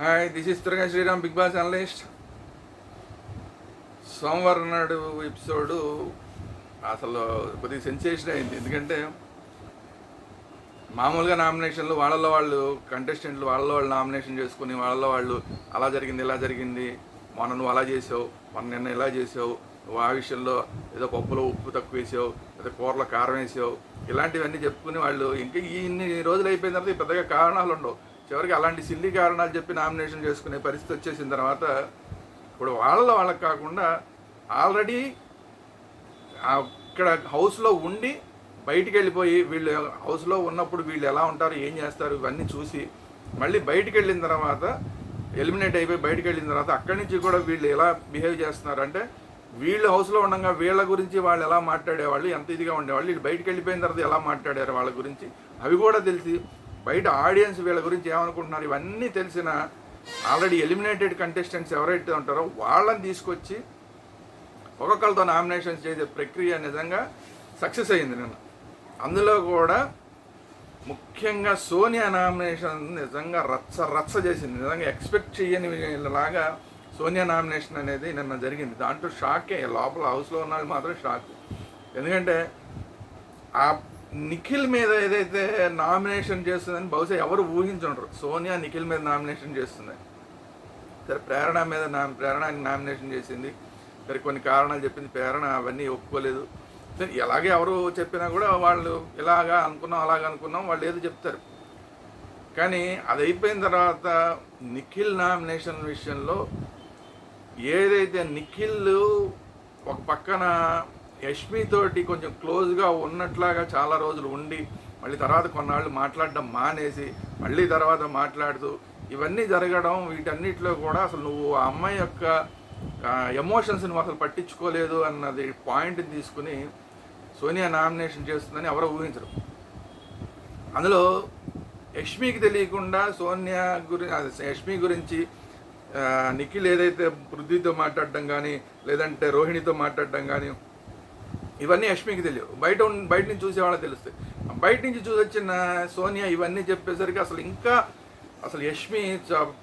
Hi this is Turaga Sriram Bigg Boss analyst సోమవారం నాడు episode అసలు కొద్దిగా సెన్సేషన్ అయింది. ఎందుకంటే మామూలుగా నామినేషన్లు వాళ్ళలో వాళ్ళు కంటెస్టెంట్లు వాళ్ళలో వాళ్ళు నామినేషన్ చేసుకుని వాళ్ళలో వాళ్ళు అలా జరిగింది ఇలా జరిగింది మొన్న నువ్వు అలా చేసావు మొన్న నిన్న ఇలా చేసావు నువ్వు ఆ విషయంలో ఏదో పప్పులో ఉప్పు తక్కువ వేసావు లేదా కూరలో కారం వేసావు ఇలాంటివన్నీ చెప్పుకుని వాళ్ళు ఇంకా ఇన్ని రోజులు అయిపోయిన తర్వాత పెద్దగా కారణాలు ఉండవు. చివరికి అలాంటి సిల్లీ కారణాలు చెప్పి నామినేషన్ చేసుకునే పరిస్థితి వచ్చేసిన తర్వాత ఇప్పుడు వాళ్ళలో వాళ్ళకి కాకుండా ఆల్రెడీ ఇక్కడ హౌస్లో ఉండి బయటికి వెళ్ళిపోయి వీళ్ళు హౌస్లో ఉన్నప్పుడు వీళ్ళు ఎలా ఉంటారు ఏం చేస్తారు ఇవన్నీ చూసి మళ్ళీ బయటికి వెళ్ళిన తర్వాత ఎలిమినేట్ అయిపోయి బయటికి వెళ్ళిన తర్వాత అక్కడి నుంచి కూడా వీళ్ళు ఎలా బిహేవ్ చేస్తున్నారు అంటే వీళ్ళు హౌస్లో ఉండగా వీళ్ళ గురించి వాళ్ళు ఎలా మాట్లాడేవాళ్ళు ఎంత ఇదిగా ఉండేవాళ్ళు వీళ్ళు బయటికి వెళ్ళిపోయిన తర్వాత ఎలా మాట్లాడారు వాళ్ళ గురించి అవి కూడా తెలిసి బయట ఆడియన్స్ వీళ్ళ గురించి ఏమనుకుంటున్నారు? ఇవన్నీ తెలిసిన ఆల్రెడీ ఎలిమినేటెడ్ కంటెస్టెంట్స్ ఎవరైతే ఉంటారో వాళ్ళని తీసుకొచ్చి ఒక్కొక్కరితో నామినేషన్స్ చేసే ప్రక్రియ నిజంగా సక్సెస్ అయింది నిన్న. అందులో కూడా ముఖ్యంగా సోనియా నామినేషన్ నిజంగా రచ్చ రచ్చ చేసింది. నిజంగా ఎక్స్పెక్ట్ చేయని లాగా సోనియా నామినేషన్ అనేది నిన్న జరిగింది. దాంట్లో షాకే లోపల హౌస్లో ఉన్న మాత్రం షాక్ ఎందుకంటే ఆ నిఖిల్ మీద ఏదైతే నామినేషన్ చేస్తుందని బహుశా ఎవరు ఊహించుండరు. సోనియా నిఖిల్ మీద నామినేషన్ చేస్తుంది. సరే ప్రేరణ మీద నా ప్రేరణ నామినేషన్ చేసింది. సరే కొన్ని కారణాలు చెప్పింది ప్రేరణ అవన్నీ ఒప్పుకోలేదు. సరే ఎలాగే ఎవరు చెప్పినా కూడా వాళ్ళు ఇలాగా అనుకున్నాం అలాగ అనుకున్నాం వాళ్ళు ఏదో చెప్తారు. కానీ అది అయిపోయిన తర్వాత నిఖిల్ నామినేషన్ విషయంలో ఏదైతే నిఖిల్ ఒక పక్కన యష్మి తోటి కొంచెం క్లోజ్గా ఉన్నట్లాగా చాలా రోజులు ఉండి మళ్ళీ తర్వాత కొన్నాళ్ళు మాట్లాడడం మానేసి మళ్ళీ తర్వాత మాట్లాడుతూ ఇవన్నీ జరగడం వీటన్నిటిలో కూడా అసలు నువ్వు ఆ అమ్మాయి యొక్క ఎమోషన్స్ నువ్వు అసలు పట్టించుకోలేదు అన్నది పాయింట్ తీసుకుని సోనియా నామినేషన్ చేస్తుందని ఎవరో ఊహించరు. అందులో యష్మికి తెలియకుండా సోనియా గురి యష్మి గురించి నిఖిల్ ఏదైతే పృథ్వీతో మాట్లాడడం కానీ లేదంటే రోహిణితో మాట్లాడడం కానీ ఇవన్నీ యష్మికి తెలియవు. బయట బయట నుంచి చూసే వాళ్ళకి తెలుస్తాయి. బయట నుంచి చూసి వచ్చిన సోనియా ఇవన్నీ చెప్పేసరికి అసలు ఇంకా అసలు యష్మి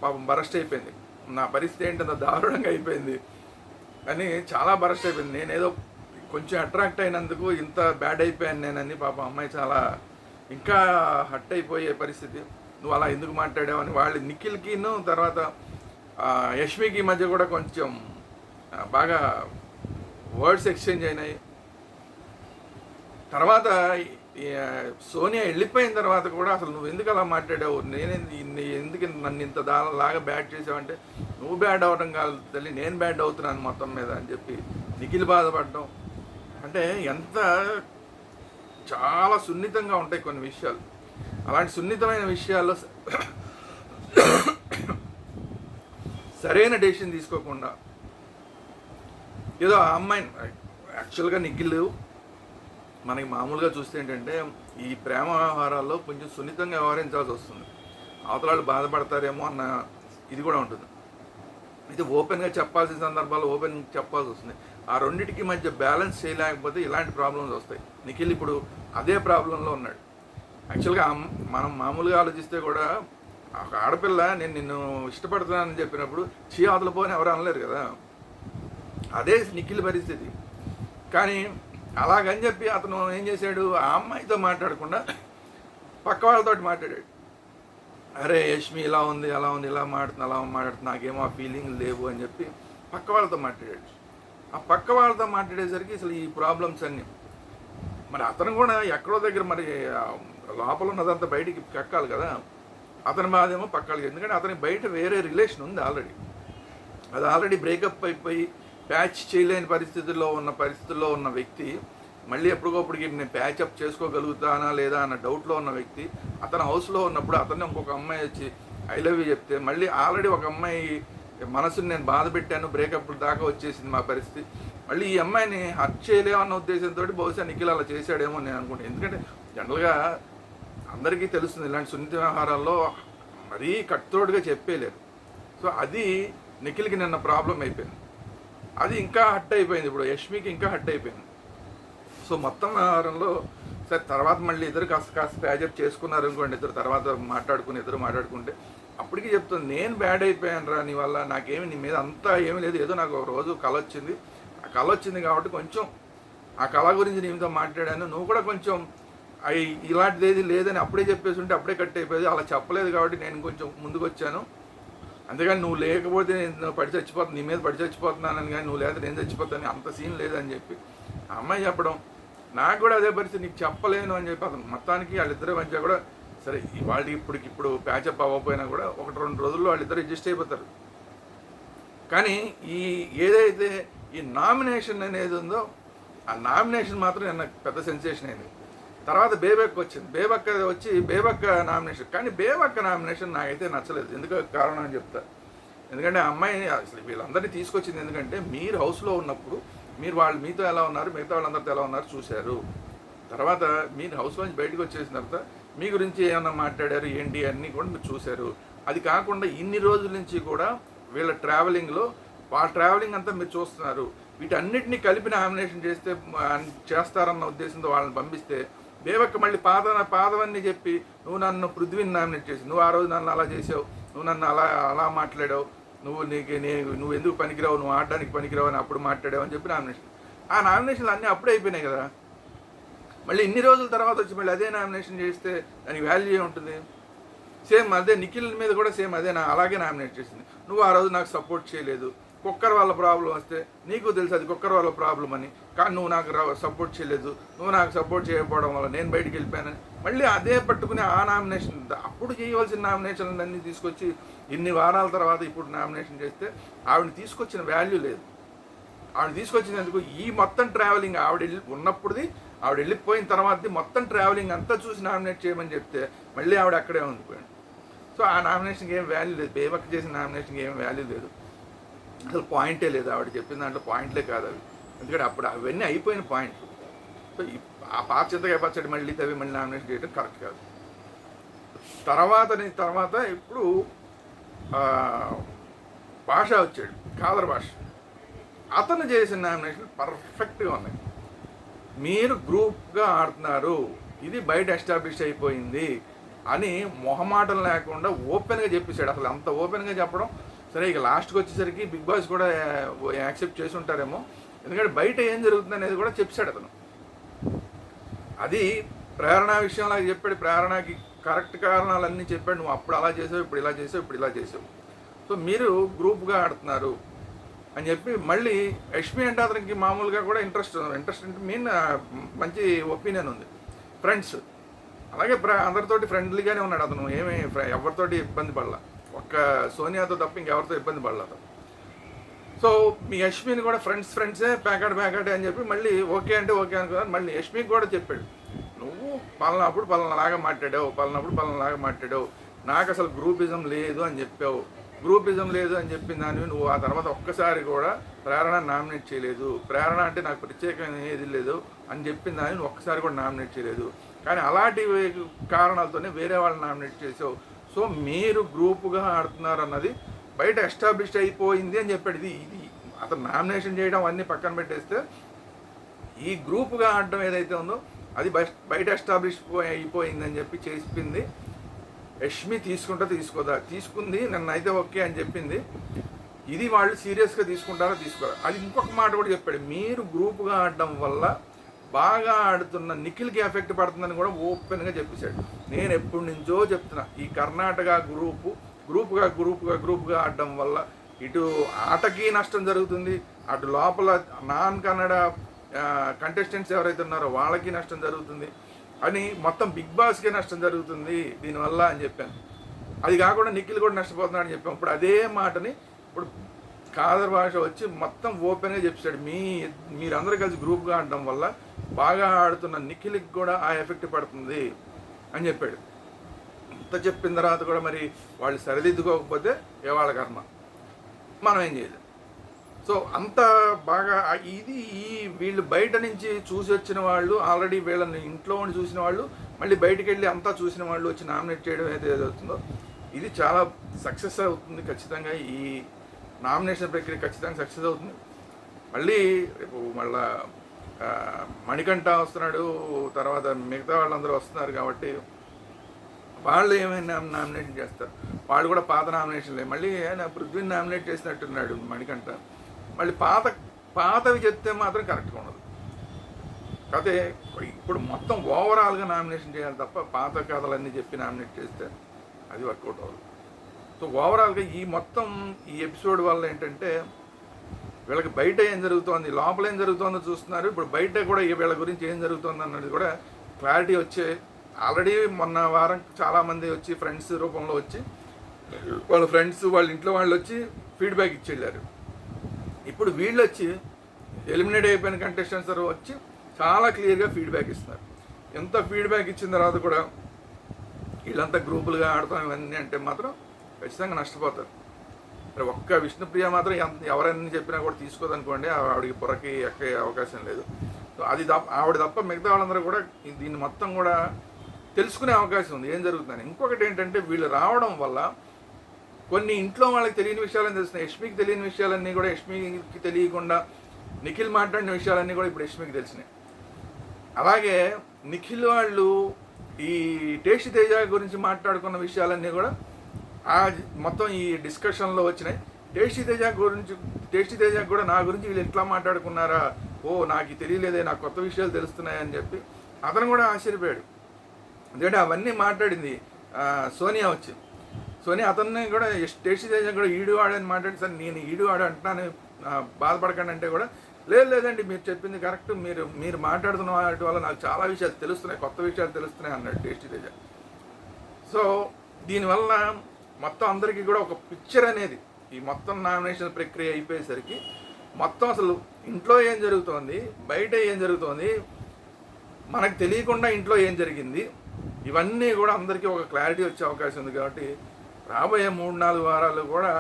పాపం బరస్ట్ అయిపోయింది. నా పరిస్థితి ఏంటంత దారుణంగా అయిపోయింది. కానీ చాలా బరస్ట్ అయిపోయింది. నేనేదో కొంచెం అట్రాక్ట్ అయినందుకు ఇంత బ్యాడ్ అయిపోయాను నేనని పాపం అమ్మాయి చాలా ఇంకా హట్ అయిపోయే పరిస్థితి. నువ్వు అలా ఎందుకు మాట్లాడావని వాళ్ళు నిఖిల్కిను తర్వాత యష్మికి మధ్య కూడా కొంచెం బాగా వర్డ్స్ ఎక్స్చేంజ్ అయినాయి. తర్వాత సోనియా వెళ్ళిపోయిన తర్వాత కూడా అసలు నువ్వు ఎందుకు అలా మాట్లాడావు? నేను ఎందుకు నన్ను ఇంత దానిలాగా బ్యాడ్ చేసావంటే నువ్వు బ్యాడ్ అవ్వడం కాదు తల్లి నేను బ్యాడ్ అవుతున్నాను మొత్తం మీద అని చెప్పి నిఖిల్ బాధపడడం. అంటే ఎంత చాలా సున్నితంగా ఉంటాయి కొన్ని విషయాలు. అలాంటి సున్నితమైన విషయాల్లో సరైన డెసిషన్ తీసుకోకుండా ఏదో ఆ అమ్మాయిని యాక్చువల్గా నిఖిల్ మనకి మామూలుగా చూస్తే ఏంటంటే ఈ ప్రేమ వ్యవహారాల్లో కొంచెం సున్నితంగా వ్యవహరించాల్సి వస్తుంది. అవతల వాళ్ళు బాధపడతారేమో అన్న ఇది కూడా ఉంటుంది. అయితే ఓపెన్గా చెప్పాల్సిన సందర్భాల్లో ఓపెన్ చెప్పాల్సి వస్తుంది. ఆ రెండింటికి మధ్య బ్యాలెన్స్ చేయలేకపోతే ఇలాంటి ప్రాబ్లమ్స్ వస్తాయి. నిఖిల్ ఇప్పుడు అదే ప్రాబ్లంలో ఉన్నాడు. యాక్చువల్గా మనం మామూలుగా ఆలోచిస్తే కూడా ఒక ఆడపిల్ల నేను నిన్ను ఇష్టపడుతున్నానని చెప్పినప్పుడు చీ అవతల పోని ఎవరు అనలేరు కదా. అదే నిఖిల్ పరిస్థితి. కానీ అలాగని చెప్పి అతను ఏం చేశాడు? ఆ అమ్మాయితో మాట్లాడకుండా పక్క వాళ్ళతో మాట్లాడాడు. అరే యష్మి ఇలా ఉంది అలా ఉంది ఇలా మాట్లాడుతున్నా అలా మాట్లాడుతుంది నాకేమో ఆ ఫీలింగ్ లేవు అని చెప్పి పక్క వాళ్ళతో మాట్లాడాడు. ఆ పక్క వాళ్ళతో మాట్లాడేసరికి అసలు ఈ ప్రాబ్లమ్స్ అన్నీ మరి అతను కూడా ఎక్కడో దగ్గర మరి లోపల ఉన్నదంతా బయటికి కక్కాలి కదా. అతని బాధేమో పక్కాలి. ఎందుకంటే అతనికి బయట వేరే రిలేషన్ ఉంది ఆల్రెడీ అది ఆల్రెడీ బ్రేకప్ అయిపోయి ప్యాచ్ చేయలేని పరిస్థితుల్లో ఉన్న పరిస్థితుల్లో ఉన్న వ్యక్తి మళ్ళీ ఎప్పటికప్పుడు నేను ప్యాచప్ చేసుకోగలుగుతానా లేదా అన్న డౌట్లో ఉన్న వ్యక్తి అతను హౌస్లో ఉన్నప్పుడు అతన్ని ఇంకొక అమ్మాయి వచ్చి ఐ లవ్ యూ చెప్తే మళ్ళీ ఆల్రెడీ ఒక అమ్మాయి మనసుని నేను బాధ పెట్టాను బ్రేకప్ దాకా వచ్చేసింది మా పరిస్థితి. మళ్ళీ ఈ అమ్మాయిని హర్ట్ చేయలేమన్న ఉద్దేశంతో బహుశా నిఖిల్ అలా చేశాడేమో నేను అనుకుంటాను ఎందుకంటే జనరల్గా అందరికీ తెలుస్తుంది ఇలాంటి సున్నిత వ్యవహారాల్లో మరీ కట్తోడుగా చెప్పేలేరు సో అది నిఖిల్కి నిన్న ప్రాబ్లం అయిపోయింది. అది ఇంకా హట్ అయిపోయింది ఇప్పుడు. యష్మికి ఇంకా హట్ అయిపోయింది. సో మొత్తం వ్యవహారంలో సరే తర్వాత మళ్ళీ ఇద్దరు కాస్త కాస్త ప్యాజప్ చేసుకున్నారు అనుకోండి ఇద్దరు తర్వాత మాట్లాడుకుని ఇద్దరు మాట్లాడుకుంటే అప్పటికి చెప్తుంది నేను బ్యాడ్ అయిపోయాను రా నీ వల్ల నాకేమి నీ మీద అంతా ఏమీ లేదు. ఏదో నాకు ఒక రోజు కళ వచ్చింది. ఆ కళ వచ్చింది కాబట్టి కొంచెం ఆ కళ గురించి నీతో మాట్లాడాను. నువ్వు కూడా కొంచెం అవి ఇలాంటిది ఏది లేదని అప్పుడే చెప్పేసి ఉంటే అప్పుడే కట్ అయిపోయేది. అలా చెప్పలేదు కాబట్టి నేను కొంచెం ముందుకు వచ్చాను అంతేగాని నువ్వు లేకపోతే నేను పడి చచ్చిపోతున్నా నీ మీద పడి చచ్చిపోతున్నానని కానీ నువ్వు లేదా నేను చచ్చిపోతాను అంత సీన్ లేదని చెప్పి ఆ అమ్మాయి చెప్పడం. నాకు కూడా అదే పరిస్థితి నీకు చెప్పలేను అని చెప్పి అతను మొత్తానికి వాళ్ళిద్దరి మధ్య కూడా సరే వాళ్ళు ఇప్పటికి ఇప్పుడు ప్యాచప్ అవ్వకపోయినా కూడా ఒకటి రెండు రోజుల్లో వాళ్ళిద్దరు అడ్జస్ట్ అయిపోతారు. కానీ ఈ ఏదైతే ఈ నామినేషన్ అనేది ఉందో ఆ నామినేషన్ మాత్రం నాకు పెద్ద సెన్సేషన్ అయింది. తర్వాత బేబక్ వచ్చింది. బేబక్క వచ్చి బేబక్క నామినేషన్. కానీ బేబక్క నామినేషన్ నాకైతే నచ్చలేదు. ఎందుకు కారణం అని చెప్తా. ఎందుకంటే ఆ అమ్మాయి అసలు వీళ్ళందరినీ తీసుకొచ్చింది ఎందుకంటే మీరు హౌస్లో ఉన్నప్పుడు మీరు వాళ్ళు మీతో ఎలా ఉన్నారు మిగతా వాళ్ళందరితో ఎలా ఉన్నారు చూశారు. తర్వాత మీరు హౌస్ నుంచి బయటకు వచ్చేసిన తర్వాత మీ గురించి ఏమన్నా మాట్లాడారు ఏంటి అన్నీ కూడా మీరు చూశారు. అది కాకుండా ఇన్ని రోజుల నుంచి కూడా వీళ్ళ ట్రావెలింగ్లో వాళ్ళ ట్రావెలింగ్ అంతా మీరు చూస్తున్నారు. వీటన్నిటిని కలిపి నామినేషన్ చేస్తే చేస్తారన్న ఉద్దేశంతో వాళ్ళని పంపిస్తే దేవక్క మళ్ళీ పాద పాదవన్నీ చెప్పి నువ్వు నన్ను పృథ్వీని నామినేట్ చేసి నువ్వు ఆ రోజు నన్ను అలా చేసావు నువ్వు నన్ను అలా అలా మాట్లాడావు నువ్వు నీకు నీ నువ్వు ఎందుకు పనికిరావు నువ్వు ఆడడానికి పనికిరావు అని అప్పుడు మాట్లాడావు అని చెప్పి నామినేషన్. ఆ నామినేషన్లు అన్నీ అప్పుడే అయిపోయినాయి కదా. మళ్ళీ ఇన్ని రోజుల తర్వాత వచ్చి మళ్ళీ అదే నామినేషన్ చేస్తే దానికి వాల్యూ ఉంటుంది? సేమ్ అదే నిఖిల్ మీద కూడా సేమ్ అదే నా అలాగే నామినేట్ చేసింది. నువ్వు ఆ రోజు నాకు సపోర్ట్ చేయలేదు కుక్కర్ వాళ్ళ ప్రాబ్లం వస్తే నీకు తెలుసు అది కుక్కర్ వాళ్ళ ప్రాబ్లం అని. కానీ నువ్వు నాకు సపోర్ట్ చేయలేదు. నువ్వు నాకు సపోర్ట్ చేయకపోవడం వల్ల నేను బయటికి వెళ్ళిపోయానని. మళ్ళీ అదే పట్టుకుని ఆ నామినేషన్ అప్పుడు చేయవలసిన నామినేషన్లు అన్నీ తీసుకొచ్చి ఇన్ని వారాల తర్వాత ఇప్పుడు నామినేషన్ చేస్తే ఆవిడని తీసుకొచ్చిన వాల్యూ లేదు. ఆవిడ తీసుకొచ్చినందుకు ఈ మొత్తం ట్రావెలింగ్ ఆవిడ వెళ్ళి ఉన్నప్పుడుది ఆవిడ వెళ్ళిపోయిన తర్వాతది మొత్తం ట్రావెలింగ్ అంతా చూసి నామినేట్ చేయమని చెప్తే మళ్ళీ ఆవిడ అక్కడే ఉండిపోయాడు. సో ఆ నామినేషన్కి ఏం వాల్యూ లేదు. బేబక్ చేసిన నామినేషన్కి ఏం వాల్యూ లేదు. అసలు పాయింటే లేదు. ఆవిడ చెప్పిన దాంట్లో పాయింట్లే కాదు అవి. ఎందుకంటే అప్పుడు అవన్నీ అయిపోయిన పాయింట్లు సో ఆ పాత చింతకాయ పచ్చడి మళ్ళీ తవి మళ్ళీ నామినేషన్ చేయడం కరెక్ట్ కాదు. తర్వాత తర్వాత ఇప్పుడు భాష వచ్చాడు. కాదర్ భాష. అతను చేసిన నామినేషన్ పర్ఫెక్ట్గా ఉన్నాయి. మీరు గ్రూప్గా ఆడుతున్నారు. ఇది బయట ఎస్టాబ్లిష్ అయిపోయింది అని మొహమాటం లేకుండా ఓపెన్గా చెప్పేశాడు. అసలు అంత ఓపెన్గా చెప్పడం సరే ఇక లాస్ట్కి వచ్చేసరికి బిగ్ బాస్ కూడా యాక్సెప్ట్ చేసి ఉంటారేమో. ఎందుకంటే బయట ఏం జరుగుతుంది అనేది కూడా చెప్పాడు అతను. అది ప్రేరణ విషయంలో చెప్పాడు ప్రేరణకి కరెక్ట్ కారణాలన్నీ చెప్పాడు నువ్వు అప్పుడు అలా చేసావు ఇప్పుడు ఇలా చేసావు ఇప్పుడు ఇలా చేసావు. సో మీరు గ్రూప్గా ఆడుతున్నారు అని చెప్పి మళ్ళీ యష్మి అంటే అతనికి మామూలుగా కూడా ఇంట్రెస్ట్ ఇంట్రెస్ట్ అంటే మీన్ మంచి ఒపీనియన్ ఉంది. ఫ్రెండ్స్ అలాగే ప్ర- అందరితోటి ఫ్రెండ్లీగానే ఉన్నాడు అతను. ఏమి ఎవరితోటి ఇబ్బంది పడలా. ఒక్క సోనియాతో తప్ప ఇంకెవరితో ఇబ్బంది పడలేదు. సో మీ యష్మిని కూడా ఫ్రెండ్స్ ఫ్రెండ్సే ప్యాకెట్ ప్యాకెట్ అని చెప్పి మళ్ళీ ఓకే అంటే ఓకే అనుకున్నాను మళ్ళీ యష్మికి కూడా చెప్పాడు. నువ్వు పలానప్పుడు పలానాలాగా మాట్లాడావు పలానప్పుడు పలానాలాగా మాట్లాడావు. నాకు అసలు గ్రూపిజం లేదు అని చెప్పావు. గ్రూపిజం లేదు అని చెప్పిన దాన్ని నువ్వు ఆ తర్వాత ఒక్కసారి కూడా ప్రేరణ నామినేట్ చేయలేదు. ప్రేరణ అంటే నాకు ప్రత్యేకమైన ఏది లేదు అని చెప్పిన దాన్ని నువ్వు ఒక్కసారి కూడా నామినేట్ చేయలేదు. కానీ అలాంటి కారణాలతోనే వేరే వాళ్ళని నామినేట్ చేసావు. సో మీరు గ్రూపుగా ఆడుతున్నారు అన్నది బయట ఎస్టాబ్లిష్ అయిపోయింది అని చెప్పాడు. ఇది ఇది అతను నామినేషన్ చేయడం అన్నీ పక్కన పెట్టేస్తే ఈ గ్రూప్గా ఆడడం ఏదైతే ఉందో అది బయట- బయట ఎస్టాబ్లిష్ అయిపోయిందని చెప్పి చేసింది. యష్మి తీసుకుంటా తీసుకోదా తీసుకుంది నన్ను అయితే ఓకే అని చెప్పింది. ఇది వాళ్ళు సీరియస్గా తీసుకుంటారా తీసుకోరా? అది ఇంకొక మాట కూడా చెప్పాడు. మీరు గ్రూప్గా ఆడడం వల్ల బాగా ఆడుతున్న నిఖిల్కి ఎఫెక్ట్ పడుతుందని కూడా ఓపెన్గా చెప్పేశాడు. నేను ఎప్పటి నుంచో చెప్తున్నా ఈ కర్ణాటక గ్రూపు గ్రూప్గా గ్రూప్గా గ్రూప్గా ఆడడం వల్ల ఇటు ఆటకి నష్టం జరుగుతుంది అటు లోపల నాన్ కన్నడ కంటెస్టెంట్స్ ఎవరైతే ఉన్నారో వాళ్ళకి నష్టం జరుగుతుంది అని మొత్తం బిగ్ బాస్కే నష్టం జరుగుతుంది దీనివల్ల అని చెప్పాను. అది కాకుండా నిఖిల్ కూడా నష్టపోతున్నాడు అని చెప్పాం. ఇప్పుడు అదే మాటని ఇప్పుడు కాదర్ భాష వచ్చి మొత్తం ఓపెన్గా చెప్పాడు మీ మీరందరూ కలిసి గ్రూప్గా ఆడడం వల్ల బాగా ఆడుతున్న నిఖిల్కి కూడా ఆ ఎఫెక్ట్ పడుతుంది అని చెప్పాడు. ఇంత చెప్పిన తర్వాత కూడా మరి వాళ్ళు సరిదిద్దుకోకపోతే ఇవాళ కర్మ? మనం ఏం చేయలేదు సో అంత బాగా ఇది ఈ వీళ్ళు బయట నుంచి చూసి వచ్చిన వాళ్ళు ఆల్రెడీ వీళ్ళని ఇంట్లో ఉండి చూసిన వాళ్ళు మళ్ళీ బయటికి వెళ్ళి అంతా చూసిన వాళ్ళు వచ్చి నామినేట్ చేయడం ఏదైతే అవుతుందో ఇది చాలా సక్సెస్ అవుతుంది ఖచ్చితంగా ఈ నామినేషన్ ప్రక్రియ ఖచ్చితంగా సక్సెస్ అవుతుంది. మళ్ళీ రేపు మళ్ళా మణికంఠ వస్తున్నాడు తర్వాత మిగతా వాళ్ళందరూ వస్తున్నారు కాబట్టి వాళ్ళు ఏమైనా నామినేషన్ చేస్తారు. వాళ్ళు కూడా పాత నామినేషన్లే. మళ్ళీ ఆయన పృథ్వీని నామినేట్ చేసినట్టున్నాడు మణికంఠ. మళ్ళీ పాత పాతవి చెప్తే మాత్రం కరెక్ట్గా ఉండదు. కాకపోతే ఇప్పుడు మొత్తం ఓవరాల్గా నామినేషన్ చేయాలి తప్ప పాత కథలన్నీ చెప్పి నామినేట్ చేస్తే అది వర్కౌట్ అవ్వదు. సో ఓవరాల్గా ఈ మొత్తం ఈ ఎపిసోడ్ వల్ల ఏంటంటే వీళ్ళకి బయట ఏం జరుగుతోంది లోపల ఏం జరుగుతుందో చూస్తున్నారు. ఇప్పుడు బయట కూడా ఈ వీళ్ళ గురించి ఏం జరుగుతుంది అన్నది కూడా క్లారిటీ వచ్చే ఆల్రెడీ మొన్న వారం చాలామంది వచ్చి ఫ్రెండ్స్ రూపంలో వచ్చి వాళ్ళ ఫ్రెండ్స్ వాళ్ళ ఇంట్లో వాళ్ళు వచ్చి ఫీడ్బ్యాక్ ఇచ్చి వెళ్ళారు ఇప్పుడు వీళ్ళు వచ్చి ఎలిమినేట్ అయిపోయిన కంటెస్టెంట్స్ వచ్చి చాలా క్లియర్గా ఫీడ్బ్యాక్ ఇస్తున్నారు. ఎంత ఫీడ్బ్యాక్ ఇచ్చిన తర్వాత కూడా వీళ్ళంతా గ్రూపులుగా ఆడతాం ఇవన్నీ అంటే మాత్రం ఖచ్చితంగా నష్టపోతారు. మరి ఒక్క విష్ణుప్రియ మాత్రం ఎంత ఎవరైనా చెప్పినా కూడా తీసుకోదనుకోండి ఆవిడకి పొరకి ఎక్కే అవకాశం లేదు. సో అది తప్ప ఆవిడ తప్ప మిగతా వాళ్ళందరూ కూడా దీన్ని మొత్తం కూడా తెలుసుకునే అవకాశం ఉంది. ఏం జరుగుతుందని? ఇంకొకటి ఏంటంటే వీళ్ళు రావడం వల్ల కొన్ని ఇంట్లో వాళ్ళకి తెలియని విషయాలని తెలుస్తున్నాయి. యష్మికి తెలియని విషయాలన్నీ కూడా యష్మికి తెలియకుండా నిఖిల్ మాట్లాడిన విషయాలన్నీ కూడా ఇప్పుడు యష్మికి తెలిసినాయి. అలాగే నిఖిల్ వాళ్ళు ఈ టేస్ట్ తేజ గురించి మాట్లాడుకున్న విషయాలన్నీ కూడా ఆ మొత్తం ఈ డిస్కషన్లో వచ్చినాయి. టేస్టీ తేజ గురించి టేస్టీ తేజ కూడా నా గురించి వీళ్ళు ఎట్లా మాట్లాడుకున్నారా? ఓ నాకు తెలియలేదే నాకు కొత్త విషయాలు తెలుస్తున్నాయని చెప్పి అతను కూడా ఆశ్చర్యపోయాడు. ఎందుకంటే అవన్నీ మాట్లాడింది సోనియా వచ్చి. సోనియా అతన్ని కూడా టేస్టీ తేజ కూడా ఈడు ఆడని మాట్లాడి సార్ నేను ఈడు ఆడు అంటున్నాను బాధపడకండి అంటే కూడా లేదు లేదండి మీరు చెప్పింది కరెక్ట్ మీరు మీరు మాట్లాడుతున్న వాటి వల్ల నాకు చాలా విషయాలు తెలుస్తున్నాయి కొత్త విషయాలు తెలుస్తున్నాయి అన్నాడు టేస్టీ తేజ. సో దీనివల్ల మొత్తం అందరికీ కూడా ఒక పిక్చర్ అనేది ఈ మొత్తం నామినేషన్ ప్రక్రియ అయిపోయేసరికి మొత్తం అసలు ఇంట్లో ఏం జరుగుతోంది? బయట ఏం జరుగుతోంది? మనకు తెలియకుండా ఇంట్లో ఏం జరిగింది? ఇవన్నీ కూడా అందరికీ ఒక క్లారిటీ వచ్చే అవకాశం ఉంది కాబట్టి రాబోయే మూడు నాలుగు వారాలు కూడా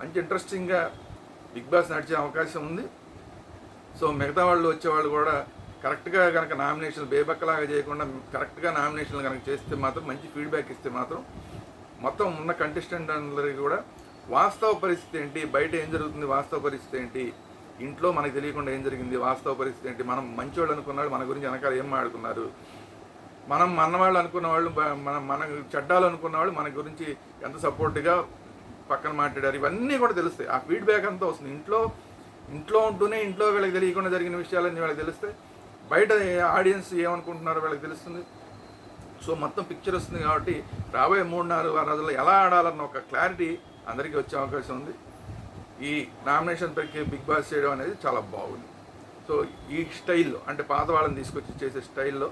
మంచి ఇంట్రెస్టింగ్గా బిగ్ బాస్ నడిచే అవకాశం ఉంది. సో మిగతా వాళ్ళు వచ్చేవాళ్ళు కూడా కరెక్ట్గా కనుక నామినేషన్ బేబక్కలాగా చేయకుండా కరెక్ట్గా నామినేషన్లు కనుక చేస్తే మాత్రం మంచి ఫీడ్బ్యాక్ ఇస్తే మాత్రం మొత్తం ఉన్న కంటెస్టెంట్ అందరికీ కూడా వాస్తవ పరిస్థితి ఏంటి? బయట ఏం జరుగుతుంది? వాస్తవ పరిస్థితి ఏంటి? ఇంట్లో మనకు తెలియకుండా ఏం జరిగింది? వాస్తవ పరిస్థితి ఏంటి? మనం మంచివాళ్ళు అనుకున్నాడు మన గురించి వెనకాల ఏం మాడుకున్నారు మనం మన వాళ్ళు అనుకున్న వాళ్ళు మన మన చెడ్డాలు అనుకున్న వాళ్ళు మన గురించి ఎంత సపోర్ట్గా పక్కన మాట్లాడారు? ఇవన్నీ కూడా తెలుస్తాయి. ఆ ఫీడ్బ్యాక్ అంతా వస్తుంది. ఇంట్లో ఇంట్లో ఉంటూనే ఇంట్లో వీళ్ళకి తెలియకుండా జరిగిన విషయాలన్నీ వీళ్ళకి తెలుస్తాయి. బయట ఆడియన్స్ ఏమనుకుంటున్నారో వీళ్ళకి తెలుస్తుంది. సో మొత్తం పిక్చర్ వస్తుంది కాబట్టి రాబోయే మూడు నాలుగు రోజుల్లో ఎలా ఆడాలన్న ఒక క్లారిటీ అందరికీ వచ్చే అవకాశం ఉంది. ఈ నామినేషన్ ప్రక్రియ బిగ్ బాస్ చేయడం అనేది చాలా బాగుంది. సో ఈ స్టైల్లో అంటే పాత వాళ్ళని తీసుకొచ్చి చేసే స్టైల్లో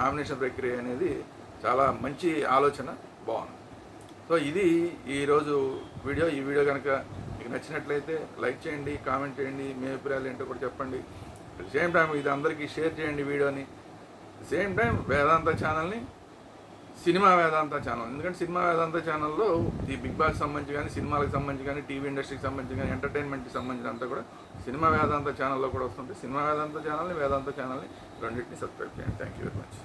నామినేషన్ ప్రక్రియ అనేది చాలా మంచి ఆలోచన బాగుంది. సో ఇది ఈరోజు వీడియో. ఈ వీడియో కనుక మీకు నచ్చినట్లయితే లైక్ చేయండి కామెంట్ చేయండి మీ అభిప్రాయాలు ఏంటో కూడా చెప్పండి. సేమ్ టైం ఇది అందరికీ షేర్ చేయండి వీడియోని. సేమ్ టైం వేదాంత ఛానల్ని సినిమా వేదాంత ఛానల్. ఎందుకంటే సినిమా వేదాంత ఛానల్లో ఈ బిగ్ బాస్ సంబంధించి కానీ సినిమాలకు సంబంధించి కానీ టీవీ ఇండస్ట్రీకి సంబంధించి కానీ ఎంటర్టైన్మెంట్కి సంబంధించిన అంతా కూడా సినిమా వేదాంత ఛానల్లో కూడా వస్తుంది. సినిమా వేదాంత ఛానల్ని వేదాంత ఛానల్ని రెండింటిని సబ్స్క్రైబ్ చేయండి. Thank you very much